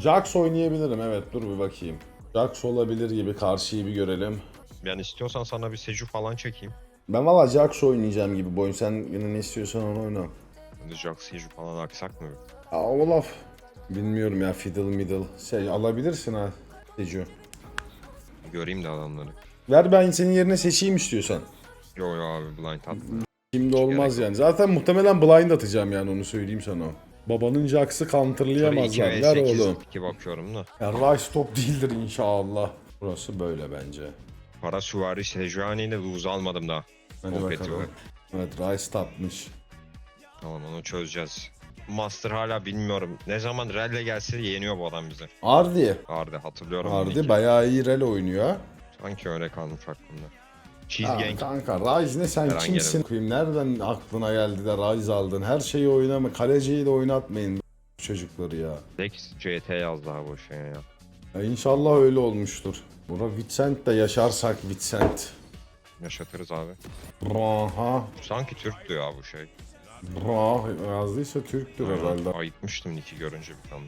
Jax oynayabilirim evet dur bir bakayım. Jax olabilir gibi karşıyı bir görelim. Yani istiyorsan sana bir Seju falan çekeyim. Ben valla Jax oynayacağım gibi boyun sen yine ne istiyorsan onu oyna. Hadi Jax Seju falan aksak mı? Aa Olaf. Bilmiyorum ya fiddle middle. Şey alabilirsin ha Seju. Göreyim de adamları. Ver ben senin yerine seçeyim istiyorsan. Yo yo abi blind at. Şimdi olmaz yani. Zaten muhtemelen blind atacağım yani onu söyleyeyim sana. Babanın Jax'ı counterlayamazlar. Ver oğlum. 2 bakıyorum da. Ya Rice top değildir inşallah. Burası böyle bence. Para süvari Sejuani ile Luz almadım daha. Hadi bakalım. Evet Rice tapmış. Tamam onu çözeceğiz. Master hala bilmiyorum. Ne zaman Relle gelse yeniyor bu adam bizi. Ardi. Hardy hatırlıyorum. Ardi bayağı iyi rel oynuyor. Sanki öyle kalmış aklımda. Cheese Ha, Gang. kanka Rise ne sen Eren kimsin? Koyayım, Nereden aklına geldi de Rise aldın? Her şeyi oynama. Kaleciyi de oynatmayın bu çocukları ya. Dex CT yazdı abi o şeye ya. ya. İnşallah öyle olmuştur. Bura Vincent de yaşarsak Vincent. Yaşatırız abi. Braha. Sanki Türktü ya bu şey. Brah yazdıysa Türktür herhalde. Ayıtmıştım Nick'i görünce bir tane.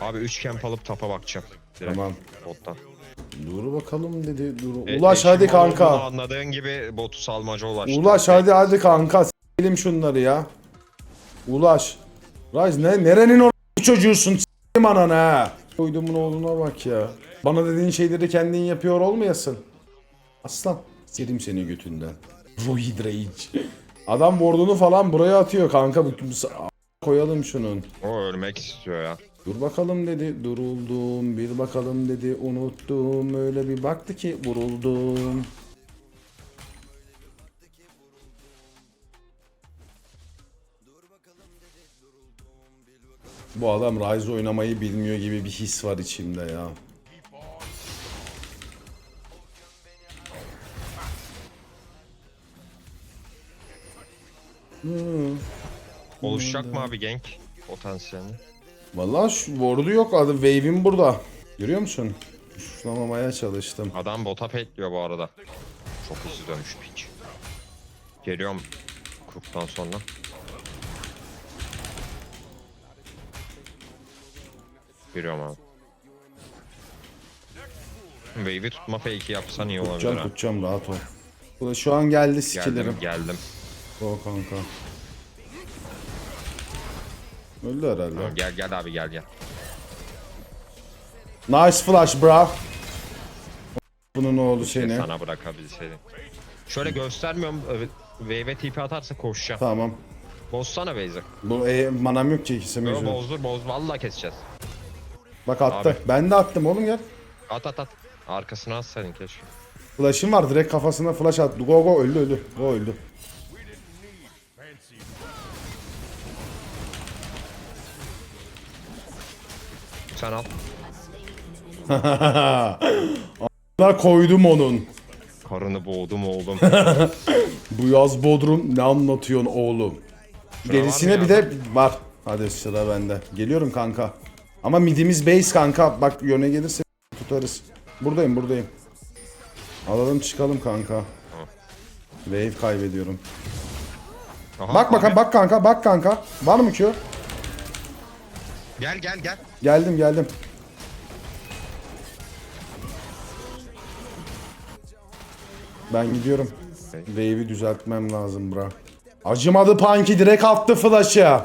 Abi 3 camp alıp tapa bakacağım. Direkt Tamam. bottan. Dur bakalım dedi. Dur. E, Ulaş hadi olduğunu kanka. Anladığın gibi botu salmaca ulaştı. Ulaş hadi hadi kanka. S**elim şunları ya. Ulaş. Rise ne? Nerenin o çocuğusun? S**elim ananı ha. Koydumun oğluna bak ya. Bana dediğin şeyleri kendin yapıyor olmayasın. Aslan. Serim seni götünden. Void Rage. Adam ward'unu falan buraya atıyor kanka. Bu koyalım şunun. O ölmek istiyor ya. Dur bakalım dedi, duruldum. Bir bakalım dedi, unuttum. Öyle bir baktı ki vuruldum. Bu adam Ryze oynamayı bilmiyor gibi bir his var içimde ya. Oluşacak mı abi gank potansiyelini? Vallahi şu ward'u yok adı Wave'im burada. Görüyor musun? Tuşlamamaya çalıştım. Adam bota petliyor bu arada. Çok hızlı dönmüş piç. Geliyorum Cook'tan sonra. Geliyorum abi. Wave'i tutma fake'i yapsan iyi olabilir Tutacağım ha. tutacağım rahat ol. Şu an geldi skillerim. Geldim geldim. O kanka. Öldü herhalde. Gel gel abi gel gel. Nice flash bro. Bunun oğlu seni. Sana bırakabilseydim. Şöyle göstermiyorum. evet, Wave'e TP atarsa koşacağım. Tamam. Bozsana Wave'i. Bu e, manam yok ki ikisi mevcut. bozdur boz. Vallahi keseceğiz. Bak attı. Abi. Ben de attım oğlum gel. At at at. Arkasına atsaydın keşke. Flash'ım var direkt kafasına flash attı. Go go öldü öldü. Go öldü. Sen al. Da koydum onun. Karını boğdum oğlum. Bu yaz Bodrum ne anlatıyorsun oğlum? Gerisine var mı bir de var. Hadi sıra bende. Geliyorum kanka. Ama midimiz base kanka. Bak yöne gelirse tutarız. Buradayım buradayım. Alalım çıkalım kanka. Wave kaybediyorum. Aha, Bak bakalım bak kanka bak kanka. Var mı Q? Gel gel gel. Geldim geldim. Ben gidiyorum. Wave'i düzeltmem lazım bra. Acımadı Punky direkt attı flash'ı.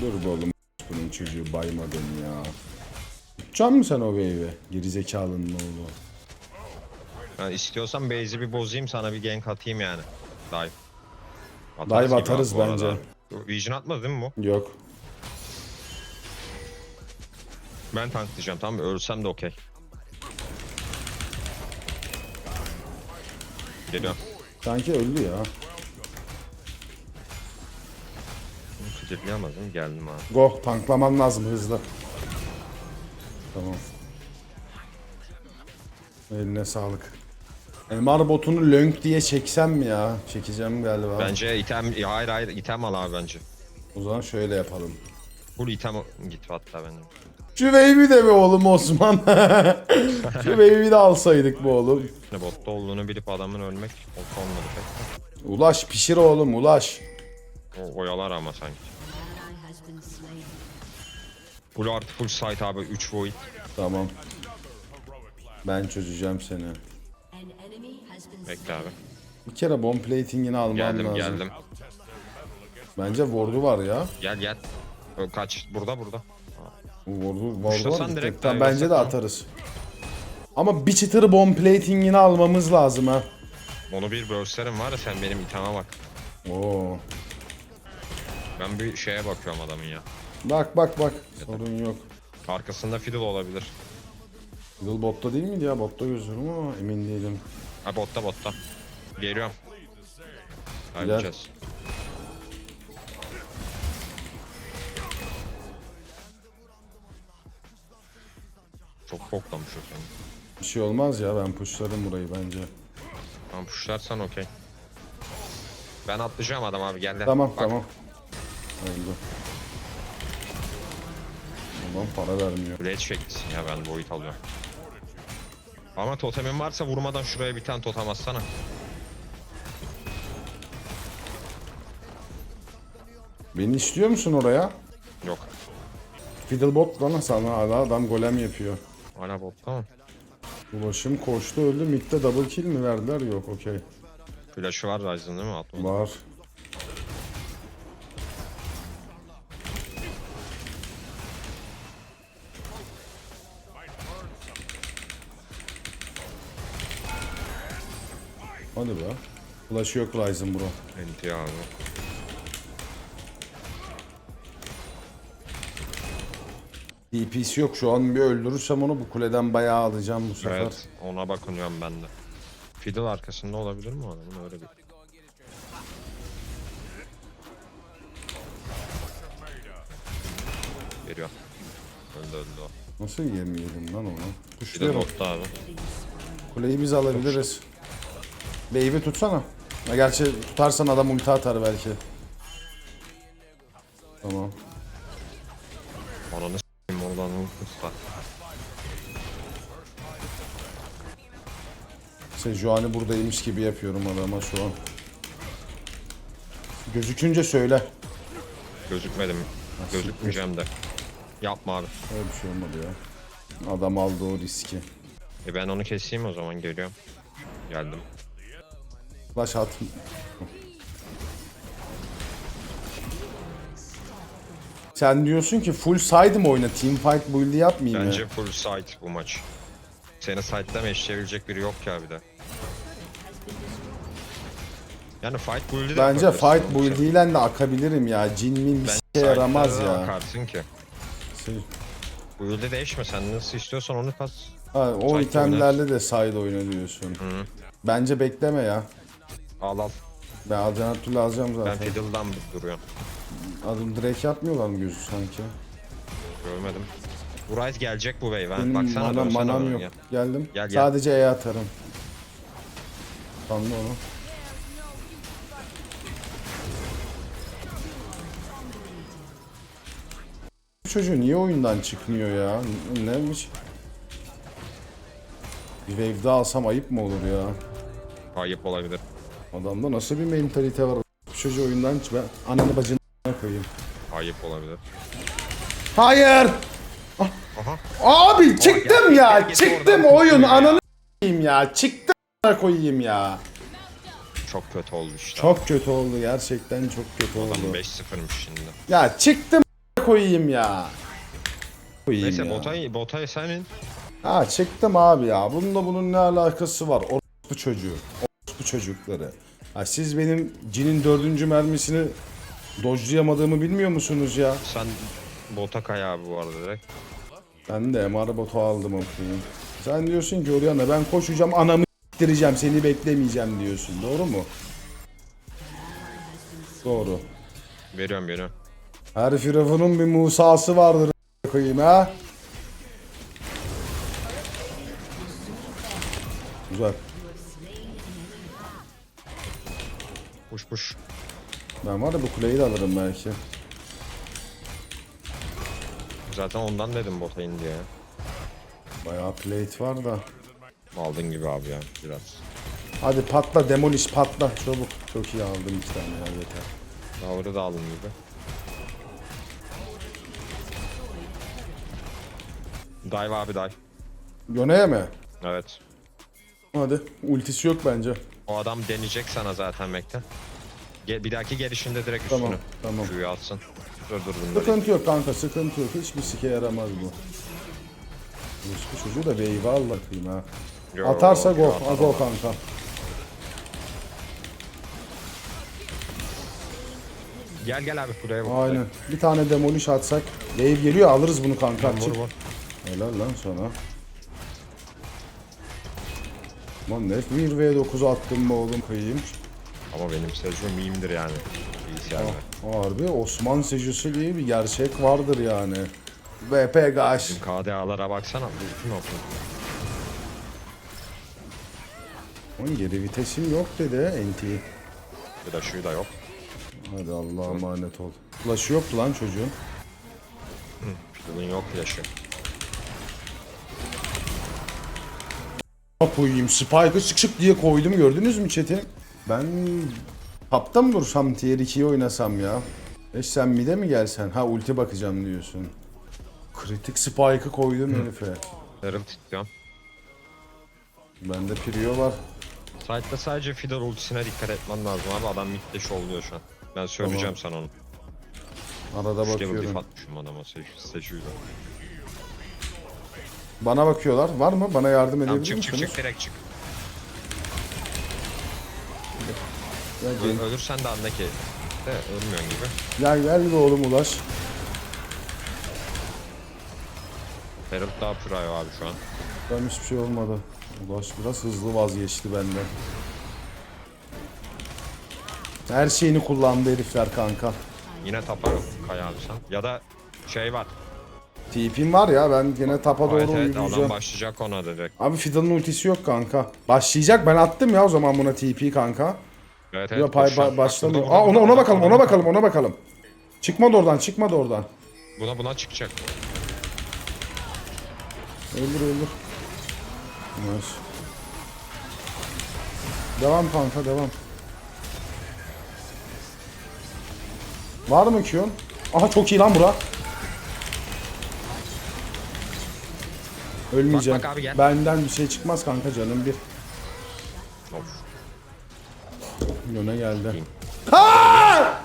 Dur be oğlum bunun çocuğu baymadın ya. Tutacak mı sen o wave'i? Gerizekalının oğlu. Ha, istiyorsan base'i bir bozayım sana bir gank atayım yani. Dive. Dive gibi atarız bu arada. bence. Vision atmadı değil mi bu? Yok. Ben tanklayacağım tamam mı? Ölsem de okey. Geliyorum. Sanki öldü ya. Kıdırlayamadım geldim abi. Go tanklaman lazım hızlı. Tamam. Eline sağlık. MR botunu lönk diye çeksem mi ya? Çekeceğim galiba. Bence item, hayır hayır item al abi bence. O zaman şöyle yapalım. Full item git hatta benim. Şu wave'i de mi oğlum Osman? Şu wave'i de alsaydık bu oğlum. Botta olduğunu bilip adamın ölmek o olmadı pek. Ulaş pişir oğlum ulaş. O oyalar ama sanki. Full art full site abi 3 void. Tamam. Ben çözeceğim seni. Bekle abi. Bir kere bomb plating'ini almam Geldim lazım. geldim. Bence ward'u var ya. Gel gel. Ö, Kaç burada burada. Bu Ward'u, ward'u Kuşlasan var. direkt Tamam, bence de atarız. Ama bir çıtır bomb plating'ini almamız lazım ha. Onu bir bölserim var ya sen benim iteme bak. Oo. Ben bir şeye bakıyorum adamın ya. Bak bak bak. Sorun yok. Arkasında fiddle olabilir. Fiddle botta değil miydi ya? Botta gözüküyorum ama emin değilim. Ha botta botta. Geliyorum. Kaybedeceğiz. Çok poklamış o seni. Bir şey olmaz ya ben pushlarım burayı bence. Tamam pushlarsan okey. Ben atlayacağım adam abi gel. gel. Tamam Bak, tamam. Oldu. Tamam para vermiyor. Blade çeksin ya ben boyut alıyorum. Ama totemin varsa vurmadan şuraya bir tane totem atsana. Beni istiyor musun oraya? Yok. Fiddlebot lan sana hala adam golem yapıyor. Hala botta mı? Ulaşım koştu öldü. Mid'de double kill mi verdiler? Yok okey. Flash'ı var Ryzen değil mi? Atmadı. Var. Hadi be. Flash yok Ryzen bro. NT abi. DP'si yok şu an bir öldürürsem onu bu kuleden bayağı alacağım bu sefer. Evet ona bakınıyorum ben de. Fiddle arkasında olabilir mi adamın öyle bir. Geliyor. Öldü öldü o. Nasıl yemeyelim lan onu? Fiddle botta abi. Kuleyi biz alabiliriz. Wave'i tutsana. Ha, gerçi tutarsan adam ulti atar belki. Tamam. Ananı s**eyim oradan usta. Sejuani buradaymış gibi yapıyorum adama şu an. Gözükünce söyle. Gözükmedim. Gözükmeyeceğim de. Yapma abi. Öyle bir şey olmadı ya. Adam aldı o riski. E ben onu keseyim o zaman geliyorum. Geldim. Flash at. Sen diyorsun ki full side mı oyna? Team fight build'i yapmayayım Bence ya. full site bu maç. Seni site'den eşleyebilecek biri yok ki abi de. Yani fight build'i de Bence fight build'iyle de akabilirim ya. Jin min bir şey yaramaz ya. Akarsın ki. Şey- Build'i değişme sen nasıl istiyorsan onu kas. Ha, o Side itemlerle de side oyna diyorsun. Hı. Bence bekleme ya. Al al. Ben alacağım her türlü alacağım Ben zaten. fiddle'dan duruyorum. Adım direkt yapmıyorlar mı gözü sanki? Görmedim. Bu Ryze gelecek bu wave. Ben Benim baksana mana, dönsene manam yok. gel. Geldim. Gel, gel. Sadece E atarım. Sandı onu. Bu çocuğu niye oyundan çıkmıyor ya? Neymiş? Bir wave daha alsam ayıp mı olur ya? Ayıp olabilir. Adamda nasıl bir mentalite var? Bu çocuğu oyundan çık. Ben ananı bacını koyayım. Ayıp olabilir. Hayır! Aha. Abi çıktım ya. gel, git çıktım oyun. ya. Ananı koyayım ya. Çıktım koyayım ya. Çok kötü oldu işte. Çok kötü oldu gerçekten çok kötü oldu. Adam 5-0'mış şimdi. Ya çıktım koyayım ya. Koyayım Neyse ya. botayı botayı senin. Ha çıktım abi ya. Bununla bunun ne alakası var? Orospu çocuğu. Orospu çocukları. Ha, siz benim cinin dördüncü mermisini dojlayamadığımı bilmiyor musunuz ya? Sen bota kay abi bu arada direkt. Ben de MR botu aldım okuyayım. Sen diyorsun ki Oriana ben koşacağım anamı s**tireceğim seni beklemeyeceğim diyorsun. Doğru mu? Doğru. Veriyorum veriyorum. Her firavunun bir Musa'sı vardır koyayım ha. Güzel. Boş boş. Ben var ya bu kuleyi de alırım belki. Zaten ondan dedim bota in diye. Bayağı plate var da. Aldın gibi abi ya biraz. Hadi patla demolish patla çabuk. Çok iyi aldım iki tane ya yeter. Davru da aldın gibi. Dive abi dive. Yoneye mi? Evet. Hadi ultisi yok bence. O adam deneyecek sana zaten bekle. Ge- bir dahaki gelişinde direkt üstünü. Tamam, tamam. Q'yu atsın. Dur dur bunları. Sıkıntı yok kanka sıkıntı yok. Hiçbir sike yaramaz bu. Hiçbir çocuğu da bir eyvah Allah'ım ha. Yo, Atarsa yo, go. atar ama. kanka. Gel gel abi buraya bak. Aynen. Bir tane demolish atsak. Wave geliyor alırız bunu kanka. Vur Çık. vur. Helal lan sana. Lan ne 1v9 attım be oğlum kıyayım. Ama benim Seju miyimdir yani. İyi yani. Harbi Osman sejusu diye bir gerçek vardır yani. VP gaş. KDA'lara baksana. Düzgün olsun. Onun geri vitesim yok dedi NT. Bir de şuyu da yok. Hadi Allah'a emanet ol. Flash'ı yoktu lan çocuğun. Fiddle'ın yok yaşı. Koyayım Spike'ı sık sık diye koydum gördünüz mü chat'i? Ben tapta mı dursam tier 2'yi oynasam ya? Eş sen mide mi gelsen? Ha ulti bakacağım diyorsun. Kritik Spike'ı koydum herife. Herald tutuyorum. Bende Prio var. Side'da sadece Fiddle ultisine dikkat etmen lazım abi. Adam midde şovluyor şu an. Ben söyleyeceğim sana onu. Arada Üç level diff bakıyorum. atmışım adama Seju'yla. Bana bakıyorlar. Var mı? Bana yardım Tamam edebilir çık çık misiniz? çık direkt çık. Gel, Ö- gel, ölürsen de andaki de ölmüyorsun gibi. gel, gel be oğlum Ulaş. Herald daha pürayo abi şu an. Ben hiçbir şey olmadı. Ulaş biraz hızlı vazgeçti benden. Her şeyini kullandı herifler kanka. Yine tapa kay abi sen. Ya da şey var. TP'm var ya ben gene tapa doğru Evet evet adam yürüyeceğim. başlayacak ona direkt. Abi Fiddle'ın ultisi yok kanka. Başlayacak ben attım ya o zaman buna TP kanka. Evet evet. Yok pay ba- Bak, başlamıyor. burada, Aa ona ona bakalım ona bakalım ona bakalım. Çıkmadı oradan çıkmadı oradan. Buna buna çıkacak. Öldür öldür. Nice. Devam kanka devam. Var mı Q'un? Aha çok iyi lan bura. Ölmeyeceğim. Bak, bak abi, gel. Benden bir şey çıkmaz kanka canım bir. Of. Yöne geldi. Ha!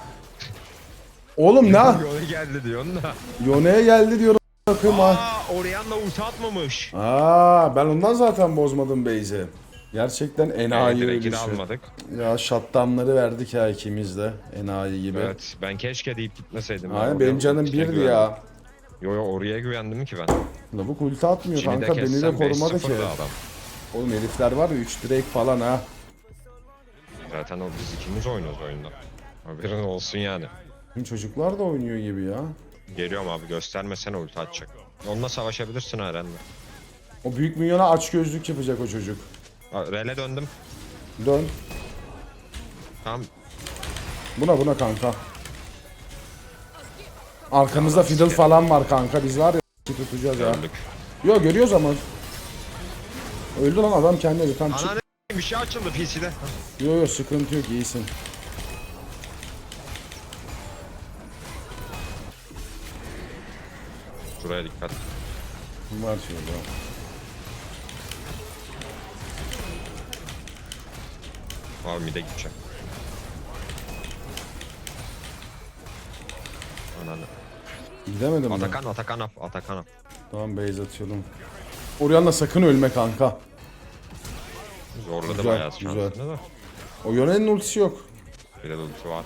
Oğlum ne? Yola geldi diyorsun da. Yone'ye geldi diyorum. Bakayım ha. Aa Orianna ulti atmamış. Aa, ben ondan zaten bozmadım Beyzi. Gerçekten enayi de ölüşü. almadık. Ya shutdownları verdik ya ikimiz de. Enayi gibi. Evet ben keşke deyip gitmeseydim. Aynen benim canım birdi ya. Yo yo oraya güvendim ki ben. Lavuk ulti atmıyor Şimdi kanka beni de korumadı ki. 5-0'dı adam. Oğlum herifler var ya 3 direkt falan ha. Zaten o biz ikimiz oynuyoruz oyunda. Haberin olsun yani. Çocuklar da oynuyor gibi ya. Geliyorum abi göstermesene ulti atacak. Onunla savaşabilirsin Eren'le. O büyük milyona aç gözlük yapacak o çocuk. Rele döndüm. Dön. Tamam Buna buna kanka. Arkamızda fiddle falan var kanka. Biz var ya tutacağız ya. döndük. Yo görüyoruz ama. Öldü lan adam kendini tam çık. Ana ne bir şey açıldı PC'de. Yo yo sıkıntı yok iyisin. Şuraya dikkat. Var şurada. Abi mide gideceğim. Ananı. Gidemedim ben. Atakan Atakan up Atakan up. Tamam base atıyorum. Orianna sakın ölme kanka. Zorladı Güzel, bayağı güzel. şansını da. O Yone'nin ultisi yok. Bir de ulti var.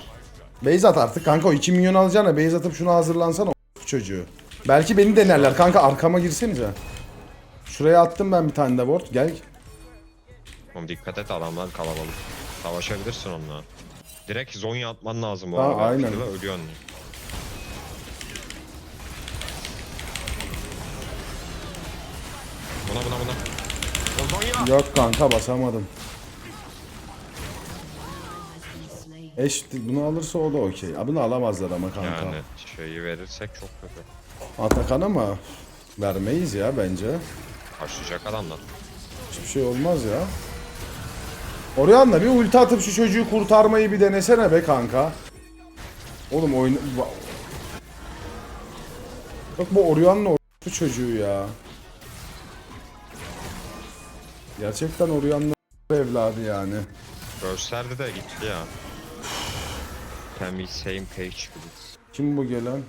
Base at artık kanka o 2 milyon alacağına base atıp şuna hazırlansana o çocuğu. Belki beni denerler kanka arkama girsenize. Şuraya attım ben bir tane de ward gel. Oğlum dikkat et adamlar kalabalık. Savaşabilirsin onunla. Direkt Zonya atman lazım bu Ha, arada. aynen. Fiddle'a ölüyorsun. Yok kanka basamadım. Eş bunu alırsa o da okey. Bunu alamazlar ama kanka. Yani şeyi verirsek çok kötü. Atakan ama vermeyiz ya bence. Başlayacak adamlar. Hiçbir şey olmaz ya. Orianna bir ulti atıp şu çocuğu kurtarmayı bir denesene be kanka. Oğlum oyun... Bak bu Orianna bu çocuğu ya. Gerçekten Orion'un evladı yani. Gösterdi de gitti ya. Can we same page please? Kim bu gelen?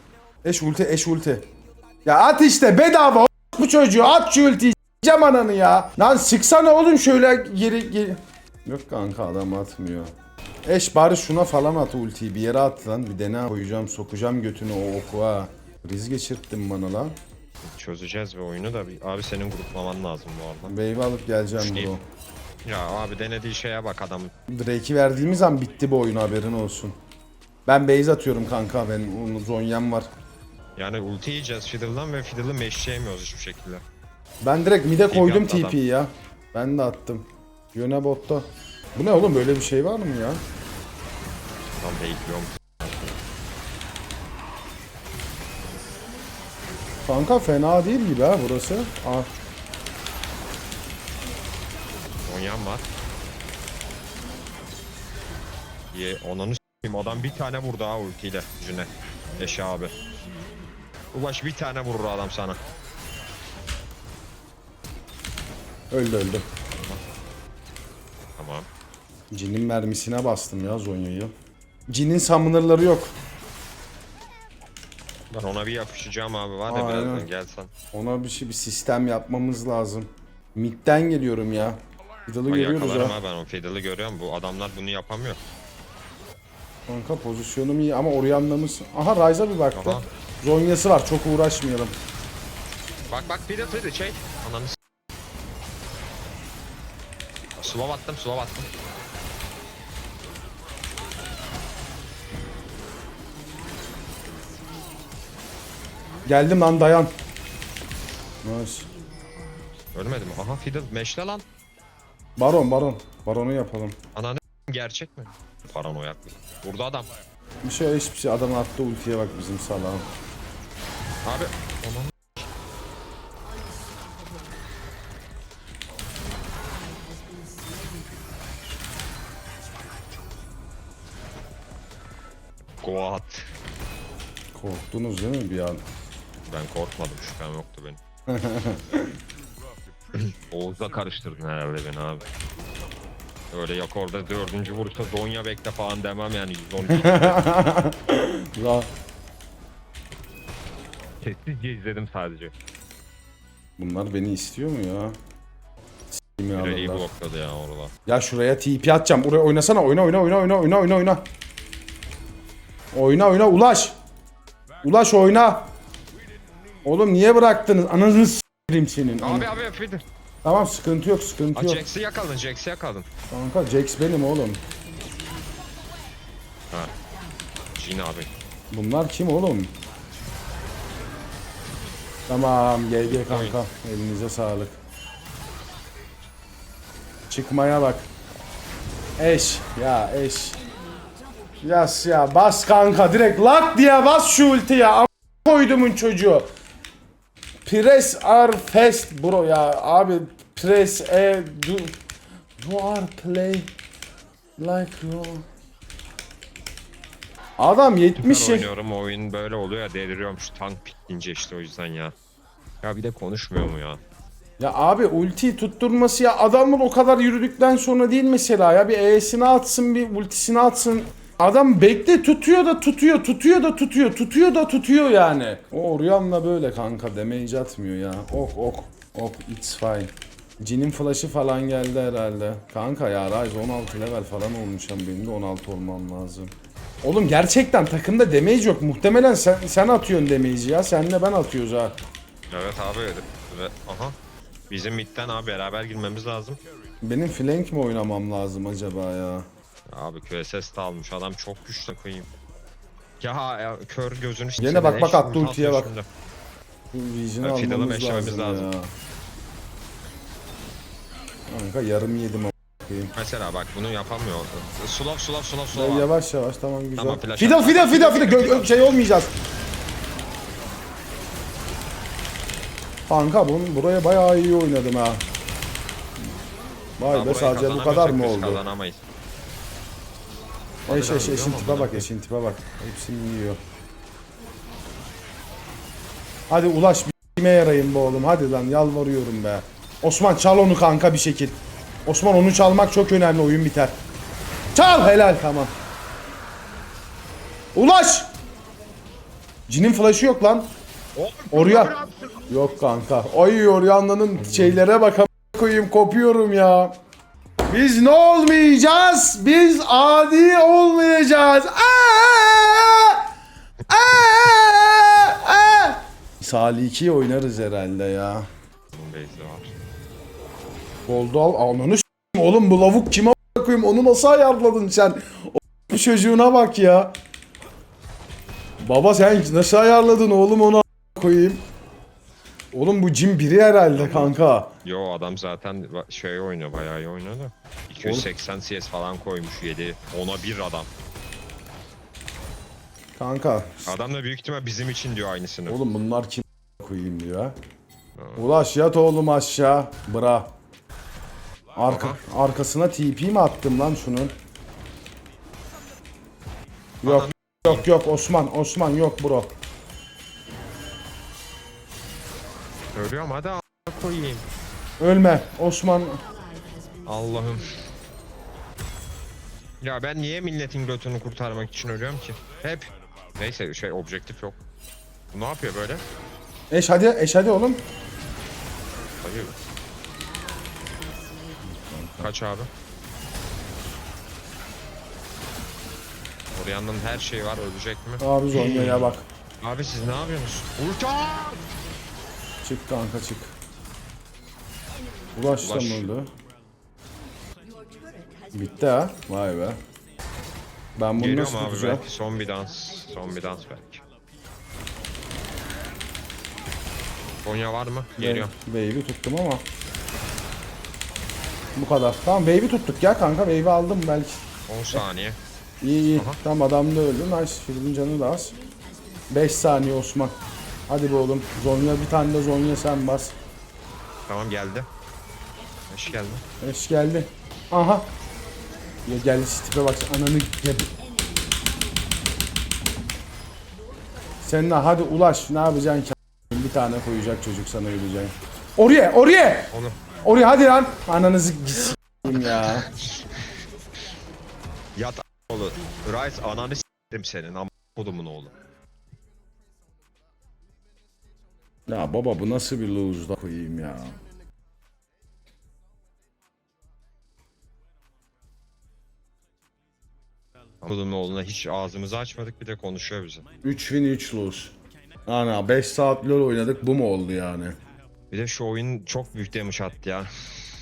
Eş ulti, eş ulti. Ya at işte bedava bu çocuğu at şu ultiyi s**eceğim ananı ya. Lan sıksana oğlum şöyle geri geri. Yok kanka adam atmıyor. Eş bari şuna falan at ultiyi bir yere at lan. Bir dene koyacağım sokacağım götünü o oku ha. Riz geçirttin bana lan. Çözeceğiz bir oyunu da bir abi senin gruplaman lazım bu arada. Wave alıp geleceğim Düşüneyim. bro. Ya abi denediği şeye bak adam. Drake'i verdiğimiz an bitti bu oyun haberin olsun. Ben base atıyorum kanka ben onun zonyam var. Yani ulti yiyeceğiz Fiddle'dan ve Fiddle'ı meşleyemiyoruz hiçbir şekilde. Ben direkt mid'e koydum attı adam. TP'yi ya. Ben de attım. Yöne botta. Bu ne oğlum böyle bir şey var mı ya? Tam bekliyorum. Kanka fena değil gibi ha burası. Aa, Onyam var. Ye onanı s**eyim adam bir tane vurdu ha ultiyle yüzüne. Eşe abi. Ulaş bir tane vurur adam sana. öldü öldü. Tamam. Cin'in mermisine bastım ya Zonya'yı. Cin'in summoner'ları yok. Ona bir yapışacağım abi var ya Aynen. birazdan gelsen. Ona bir şey bir sistem yapmamız lazım. Mid'den geliyorum ya. Fiddle'ı Ama görüyoruz yakalarım ha. ha ben o Fiddle'ı görüyorum. Bu adamlar bunu yapamıyor. Kanka pozisyonum iyi ama Orianna'mız... Aha Ryze'a bir baktı. Aha. Zonya'sı var çok uğraşmayalım. Bak bak Fiddle Fiddle şey. Ananı s- Swap attım swap attım. Geldim lan dayan. Nice. Ölmedi mi? Aha Fiddle meşle lan. Baron baron. Baronu yapalım. Ananı gerçek mi? Paranoyaklık. Burada adam. Bir şey hiçbir şey adam attı ultiye bak bizim salağım. Abi onun Goat. Korktunuz değil mi bir an? Ben korkmadım şüphem yoktu benim. Oğuz'la karıştırdın herhalde beni abi. Öyle yok orada dördüncü vuruşta Zonya bekle falan demem yani 112. La. Sessizce izledim sadece. Bunlar beni istiyor mu ya? S**eyim ya blokladı ya orada. Ya şuraya TP atacağım. Buraya oynasana. Oyna oyna oyna oyna oyna oyna oyna. Oyna oyna ulaş. Ulaş oyna. Oğlum niye bıraktınız? Ananı s**eyim senin. Abi abi Fiddle. Tamam sıkıntı yok sıkıntı Aa, yok. Jax'i yakaladın Jax'i yakaladın. Kanka Jax benim oğlum. Ha. Jin abi. Bunlar kim oğlum? Tamam GG kanka. Elinize sağlık. Çıkmaya bak. Eş ya eş. Yas ya bas kanka direkt lak diye bas şu ulti ya. Am- koydumun çocuğu. Press are fast bro ya abi press e do you are play like you Adam 70 Süper yaş- oynuyorum o oyun böyle oluyor ya deliriyorum şu tank pikleyince işte o yüzden ya. Ya bir de konuşmuyor mu ya? Ya abi ultiyi tutturması ya adamın o kadar yürüdükten sonra değil mesela ya bir E'sini atsın bir ultisini atsın. Adam bekle tutuyor da tutuyor tutuyor da tutuyor tutuyor da tutuyor yani. O Orion'la böyle kanka damage atmıyor ya. Ok ok ok it's fine. Jin'in flash'ı falan geldi herhalde. Kanka ya Ryze 16 level falan olmuş ama benim de 16 olmam lazım. Oğlum gerçekten takımda damage yok. Muhtemelen sen, sen atıyorsun damage'i ya. Senle ben atıyoruz ha. Evet abi ve aha. Bizim midden abi beraber girmemiz lazım. Benim flank mi oynamam lazım acaba ya? Abi QSS de almış adam çok güçlü koyayım. Ya, ya kör gözünü Yine bak, bak, attı ulti ultiye bak. şimdi. Bu Vision'ı Fiddle'ı almamız meşlememiz lazım, lazım. ya. Kanka yarım yedim ama. Mesela bak bunu yapamıyor. Slow slow slow slow. abi. yavaş yavaş tamam güzel. Tamam, flash fiddle at. fiddle Gö- gö- şey olmayacağız. Kanka bunun buraya bayağı iyi oynadım ha. Vay Daha be burayı sadece bu kadar mı biz oldu? Kazanamayız. Eş eş eşin tipe bak eşin tipe bak. Hepsini yiyor. Hadi ulaş bir kime yarayın be oğlum hadi lan yalvarıyorum be. Osman çal onu kanka bir şekil. Osman onu çalmak çok önemli oyun biter. Çal helal tamam. Ulaş. Cinin flash'ı yok lan. Oraya. Yok kanka. Ay Orianna'nın şeylere bak koyayım kopuyorum ya. Biz ne olmayacağız? Biz adi olmayacağız. Aa! Aa! Aa! Salih 2'yi oynarız herhalde ya. Base'i var. Oldu al. Ananı oğlum bu lavuk kime koyayım onu nasıl ayarladın sen? O çocuğuna bak ya. Baba sen nasıl ayarladın oğlum onu koyayım? Oğlum bu cim biri herhalde kanka. Yo adam zaten şey oynuyor bayağı iyi oynuyor da. 280 CS falan koymuş 7. Ona bir adam. Kanka. Adam da büyük ihtimal bizim için diyor aynısını. Oğlum bunlar kim koyayım diyor ha. Ulaş yat oğlum aşağı. Bra. Arka, arkasına TP mi attım lan şunun? Yok yok yok Osman Osman yok bro. Ölüyorum hadi koyayım. Ölme Osman. Allah'ım. Ya ben niye milletin götünü kurtarmak için ölüyorum ki? Hep. Neyse şey objektif yok. Bu ne yapıyor böyle? Eş hadi eş hadi oğlum. Hayır. Kaç abi? Orianna'nın her şeyi var ölecek mi? Abi Zonya'ya bak. Abi siz ne yapıyorsunuz? Ulta! Çık kanka çık. Ulaş Ulaş. öldü? Bitti ha. Vay be. Ben bunu Geliyorum nasıl abi tutacağım? belki son bir dans. Son bir dans belki. Konya var mı? Geliyorum. Wave'i tuttum ama. Bu kadar. Tamam wave'i tuttuk ya kanka. Wave'i aldım belki. 10 saniye. İyi iyi. Aha. Tamam adam da öldü. Nice. Filmin canı da az. 5 saniye Osman. Hadi be oğlum. Zonya bir tane de Zonya sen bas. Tamam geldi. Hoş geldin. Eş geldi. Aha. Ya geldi tipe bak ananı gel. Sen ne hadi ulaş ne yapacaksın ki? Bir tane koyacak çocuk sana öleceksin. Oraya oraya. Onu. Oraya hadi lan. Ananızı s**eyim ya. Yat oğlu. Rice ananı s**erim senin ama kodumun oğlu. Ya baba bu nasıl bir lose'da koyayım ya. Kodumun oğluna hiç ağzımızı açmadık bir de konuşuyor bize. 3 win 3 lose. Ana 5 saat LoL oynadık bu mu oldu yani? Bir de şu oyun çok büyük demiş attı ya.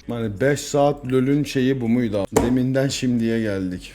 Hani 5 saat LoL'ün şeyi bu muydu? Deminden şimdiye geldik.